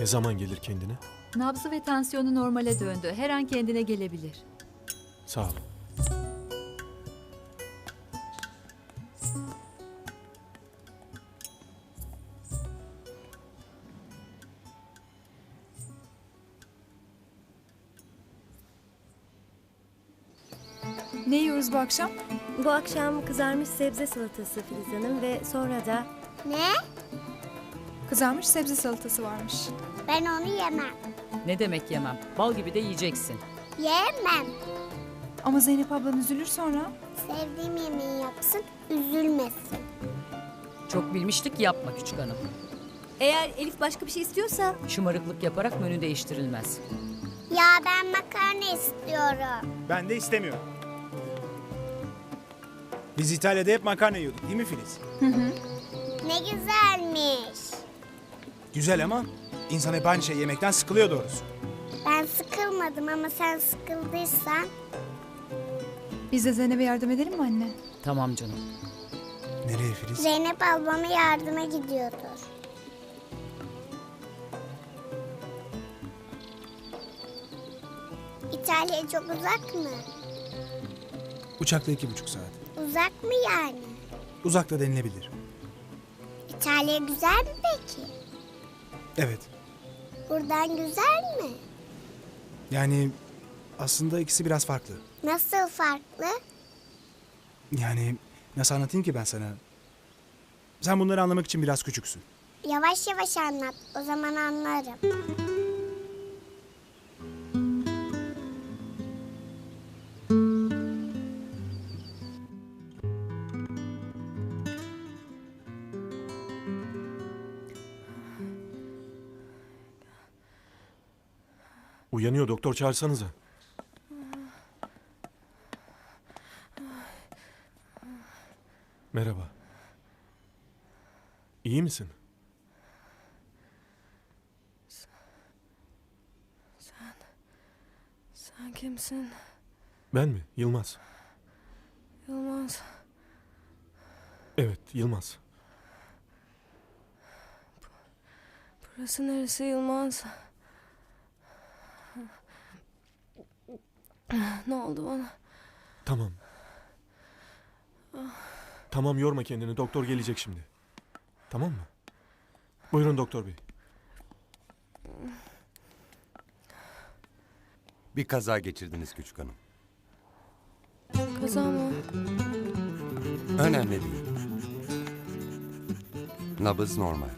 Ne zaman gelir kendine? Nabzı ve tansiyonu normale döndü. Her an kendine gelebilir. Sağ ol. Ne yiyoruz bu akşam? Bu akşam kızarmış sebze salatası Filiz Hanım ve sonra da Ne? Kızarmış sebze salatası varmış. Ben onu yemem. Ne demek yemem? Bal gibi de yiyeceksin. Yemem. Ama Zeynep ablan üzülür sonra. Sevdiğim yemeği yapsın, üzülmesin. Çok bilmiştik yapma küçük hanım. eğer Elif başka bir şey istiyorsa Şımarıklık yaparak menü değiştirilmez. Ya ben makarna istiyorum. Ben de istemiyorum. Biz İtalya'da hep makarna yiyorduk değil mi Filiz? Ne güzelmiş. Güzel ama insan hep aynı şey yemekten sıkılıyor doğrusu. Ben sıkılmadım ama sen sıkıldıysan Biz de Zeynep'e yardım edelim mi anne? Tamam canım. Nereye Filiz? Zeynep ablama yardıma gidiyordur. İtalya çok uzak mı? Uçakla iki buçuk saat. Uzak mı yani? Uzakta denilebilir. İtalya güzel mi peki? Evet. Buradan güzel mi? Yani aslında ikisi biraz farklı. Nasıl farklı? Yani nasıl anlatayım ki ben sana? Sen bunları anlamak için biraz küçüksün. Yavaş yavaş anlat. O zaman anlarım. Uyanıyor doktor çağırsanıza. Merhaba. İyi misin? Sen kimsin? Ben mi? Yılmaz. Yılmaz. Evet, Yılmaz. Burası neresi Yılmaz? Ne oldu bana? Tamam. Tamam yorma kendini. Doktor gelecek şimdi. Tamam mı? Buyurun doktor bey. Bir kaza geçirdiniz küçük hanım. Kaza mı? Önemli değil. Nabız normal.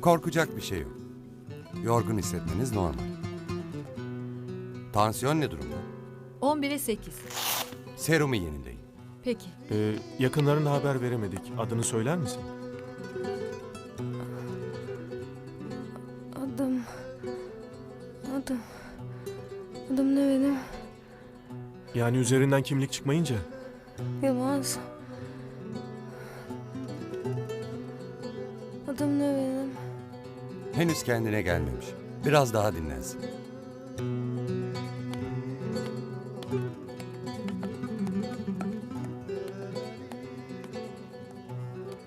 Korkacak bir şey yok. Yorgun hissetmeniz normal. Tansiyon ne durumda? 11'e 8. Serumu yenileyin. Peki. Ee, yakınlarına haber veremedik. Adını söyler misin? Adım... Adım... Adım ne benim? Yani üzerinden kimlik çıkmayınca. Yılmaz. Adım ne benim? Henüz kendine gelmemiş. Biraz daha dinlensin.